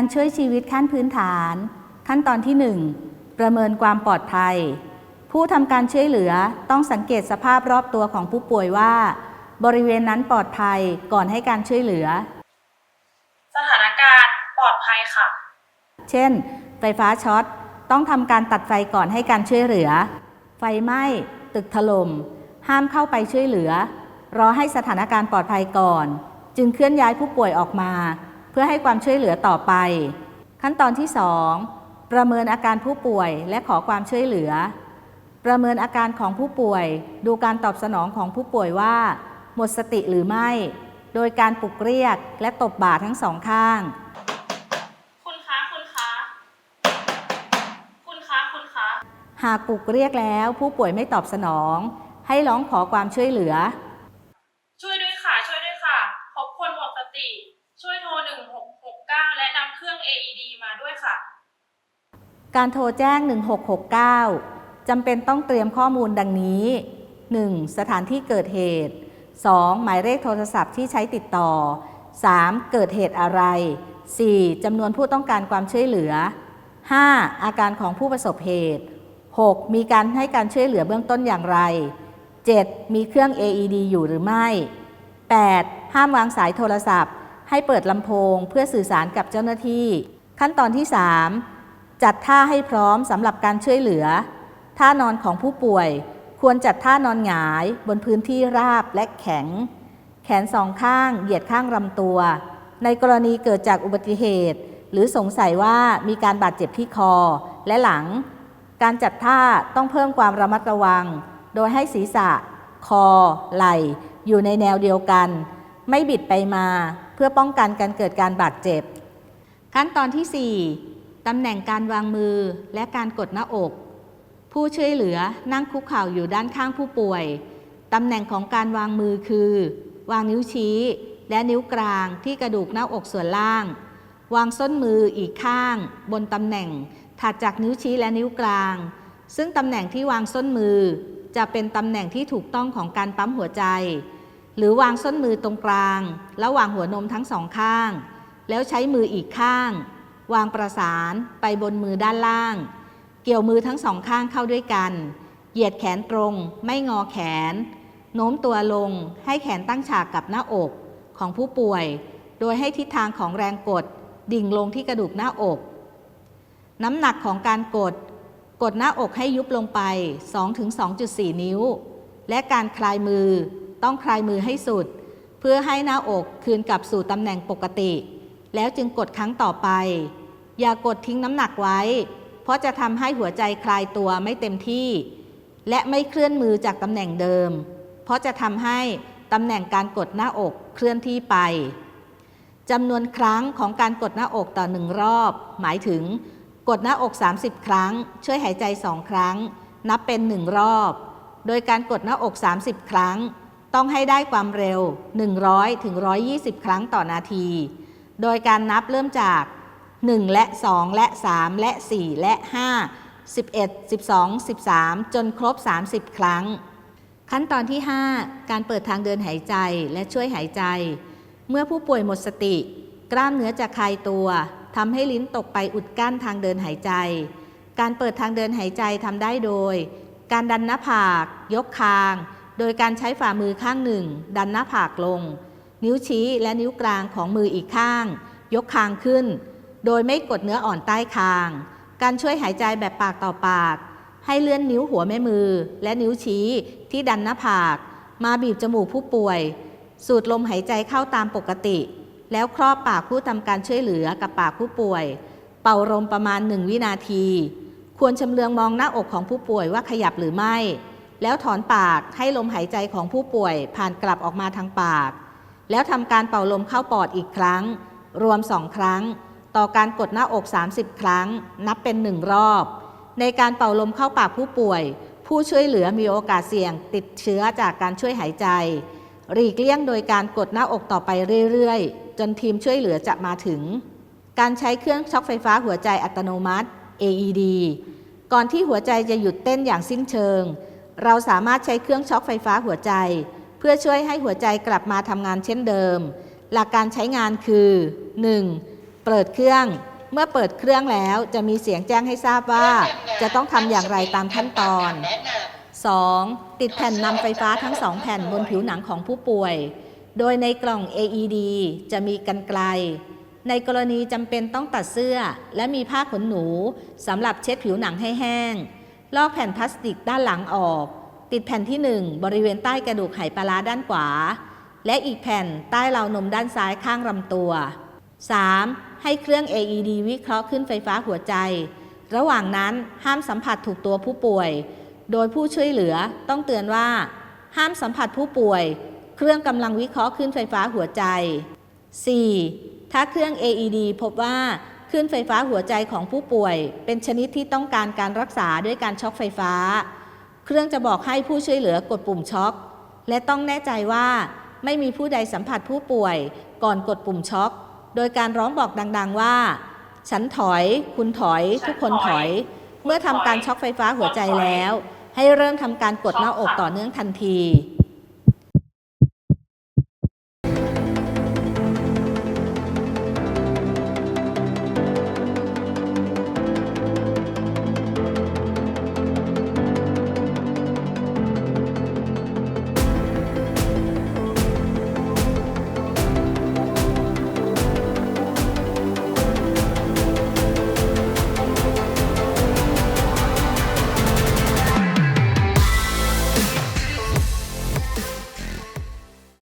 การช่วยชีวิตขั้นพื้นฐาน ขั้นตอนที่ 1 ประเมินความปลอดภัย ผู้ทำการช่วยเหลือต้องสังเกตสภาพรอบตัวของผู้ป่วยว่า บริเวณนั้นปลอดภัยก่อนให้การช่วยเหลือ สถานการณ์ปลอดภัยค่ะ เช่น ไฟฟ้าช็อตต้องทำการตัดไฟก่อนให้การช่วยเหลือ ไฟไหม้ ตึกถล่มห้ามเข้าไปช่วยเหลือ รอให้สถานการณ์ปลอดภัยก่อน จึงเคลื่อนย้ายผู้ป่วยออกมา เพื่อให้ความช่วยเหลือต่อไป ขั้นตอนที่ 2 ประเมินอาการผู้ป่วยและขอความช่วยเหลือ ประเมินอาการของผู้ป่วย ดูการตอบสนองของผู้ป่วยว่า หมดสติหรือไม่ โดยการปลุกเรียกและตบบ่าทั้งสองข้าง คุณคะ คุณคะ คุณคะ คุณคะ หากปลุกเรียกแล้วผู้ป่วยไม่ตอบสนอง ให้ร้องขอความช่วยเหลือ ช่วยด้วยค่ะ ช่วยด้วยค่ะ พบคนหมดสติ ช่วยโทร 1669 และนำเครื่อง AED มาด้วยค่ะ การโทรแจ้ง 1669 จำเป็นต้องเตรียมข้อมูลดังนี้ 1. สถานที่เกิดเหตุ 2. หมายเลขโทรศัพท์ที่ใช้ติดต่อ 3. เกิดเหตุอะไร 4. จำนวนผู้ต้องการความช่วยเหลือ 5. อาการของผู้ประสบเหตุ 6. มีการให้การช่วยเหลือเบื้องต้นอย่างไร 7. มีเครื่อง AED อยู่หรือไม่ 8. ห้ามวางสายโทรศัพท์ ให้เปิดลำโพงเพื่อสื่อสารกับเจ้าหน้าที่ ขั้นตอนที่ 3 จัดท่าให้พร้อมสำหรับการช่วยเหลือ ท่านอนของผู้ป่วย ควรจัดท่านอนหงายบนพื้นที่ราบและแข็ง แขนสองข้างเหยียดข้างลำตัว ในกรณีเกิดจากอุบัติเหตุ หรือสงสัยว่ามีการบาดเจ็บที่คอและหลัง การจัดท่าต้องเพิ่มความระมัดระวัง โดยให้ศีรษะ คอ ไหล่อยู่ในแนวเดียวกัน ไม่บิดไปมาเพื่อป้องกันการเกิดการบาดเจ็บ ขั้นตอนที่ 4 ตำแหน่งการวางมือและการกดหน้าอก ผู้ช่วยเหลือนั่งคุกเข่าอยู่ด้านข้างผู้ป่วย ตำแหน่งของการวางมือคือ วางนิ้วชี้ และนิ้วกลางที่กระดูกหน้าอกส่วนล่าง วางส้นมืออีกข้าง บนตำแหน่งถัดจากนิ้วชี้และนิ้วกลาง ซึ่งตำแหน่งที่วางส้นมือ จะเป็นตำแหน่งที่ถูกต้องของการปั๊มหัวใจ หรือวางส้นมือตรงกลาง ระหว่างหัวนมทั้งสองข้าง แล้วใช้มืออีกข้าง วางประสานไปบนมือด้านล่าง เกี่ยวมือทั้งสองข้างเข้าด้วยกัน เหยียดแขนตรง ไม่งอแขน โน้มตัวลงให้แขนตั้งฉากกับหน้าอกของผู้ป่วย โดยให้ทิศทางของแรงกด ดิ่งลงที่กระดูกหน้าอก น้ำหนักของการกด กดหน้าอกให้ยุบลงไป 2-2.4 นิ้ว และการคลายมือต้องคลายมือให้สุด เพื่อให้หน้าอกคืนกลับสู่ตำแหน่งปกติ แล้วจึงกดครั้งต่อไป อย่ากดทิ้งน้ำหนักไว้ เพราะจะทำให้หัวใจคลายตัวไม่เต็มที่ และไม่เคลื่อนมือจากตำแหน่งเดิม เพราะจะทำให้ตำแหน่งการกดหน้าอกเคลื่อนที่ไปจำนวนครั้งของการกดหน้าอกต่อหนึ่งรอบ หมายถึง กดหน้าอก 30 ครั้ง ช่วยหายใจ2ครั้ง นับเป็น1รอบ โดยการกดหน้าอก 30 ครั้ง ต้องให้ได้ความเร็ว 100ถึง120 ครั้งต่อนาที โดยการนับเริ่มจาก 1 และ 2 และ 3 และ 4 และ 5 11 12 13 จนครบ 30 ครั้ง ขั้นตอนที่ 5 การเปิดทางเดินหายใจและช่วยหายใจ เมื่อผู้ป่วยหมดสติ กล้ามเนื้อจะคลายตัวทำให้ลิ้นตกไปอุดกั้นทางเดินหายใจ การเปิดทางเดินหายใจทำได้โดย การดันหน้าผาก ยกคาง โดยการใช้ฝ่ามือข้างหนึ่ง ดันหน้าผากลง นิ้วชี้และนิ้วกลางของมืออีกข้าง ยกคางขึ้น โดยไม่กดเนื้ออ่อนใต้คาง การช่วยหายใจแบบปากต่อปาก ให้เลื่อนนิ้วหัวแม่มือ และนิ้วชี้ที่ดันหน้าผาก มาบีบจมูกผู้ป่วย สูดลมหายใจเข้าตามปกติ แล้วครอบปากผู้ทำการช่วยเหลือกับปากผู้ป่วย เป่าลมประมาณหนึ่งวินาที ควรชำเลืองมองหน้าอกของผู้ป่วยว่าขยับหรือไม่ แล้วถอนปากให้ลมหายใจของผู้ป่วย ผ่านกลับออกมาทางปาก แล้วทำการเป่าลมเข้าปอดอีกครั้ง รวมสองครั้ง ต่อการกดหน้าอก 30 ครั้ง นับเป็นหนึ่งรอบ ในการเป่าลมเข้าปากผู้ป่วย ผู้ช่วยเหลือมีโอกาสเสี่ยง ติดเชื้อจากการช่วยหายใจ หลีกเลี่ยงโดยการกดหน้าอกต่อไปเรื่อยๆ จนทีมช่วยเหลือจะมาถึง การใช้เครื่องช็อคไฟฟ้าหัวใจอัตโนมัติ AED ก่อนที่หัวใจจะหยุดเต้นอย่างสิ้นเชิง เราสามารถใช้เครื่องช็อคไฟฟ้าหัวใจ เพื่อช่วยให้หัวใจกลับมาทำงานเช่นเดิม หลักการใช้งานคือ 1. เปิดเครื่อง เมื่อเปิดเครื่องแล้ว จะมีเสียงแจ้งให้ทราบว่า จะต้องทำอย่างไรตามขั้นตอน 2. ติดแผ่นนำไฟฟ้าทั้งสองแผ่นบนผิวหนังของผู้ป่วย โดยในกล่อง AED จะมีกันไกล ในกรณีจำเป็นต้องตัดเสื้อ และมีผ้าขนหนูสำหรับเช็ดผิวหนังให้แห้ง ลอกแผ่นพลาสติกด้านหลังออก ติดแผ่นที่ 1 บริเวณใต้กระดูกไหปลาร้าด้านขวา และอีกแผ่นใต้รานมด้านซ้ายข้างลำตัว 3. ให้เครื่อง AED วิเคราะห์ขึ้นไฟฟ้าหัวใจ ระหว่างนั้นห้ามสัมผัสถูกตัวผู้ป่วย โดยผู้ช่วยเหลือต้องเตือนว่า ห้ามสัมผัสผู้ป่วย เครื่องกำลังวิเคราะห์ขึ้นไฟฟ้าหัวใจ 4. ถ้าเครื่อง AED พบว่าขึ้นไฟฟ้าหัวใจของผู้ป่วย เป็นชนิดที่ต้องการการรักษาด้วยการช็อคไฟฟ้า เครื่องจะบอกให้ผู้ช่วยเหลือกดปุ่มช็อคและต้องแน่ใจว่า ไม่มีผู้ใดสัมผัสผู้ป่วย ก่อนกดปุ่มช็อค โดยการร้องบอกดัง ๆ ว่า ฉันถอย คุณถอย ทุกคนถอย เมื่อทำการช็อคไฟฟ้าหัวใจแล้ว ให้เริ่มทำการกดหน้าอกต่อเนื่องทันที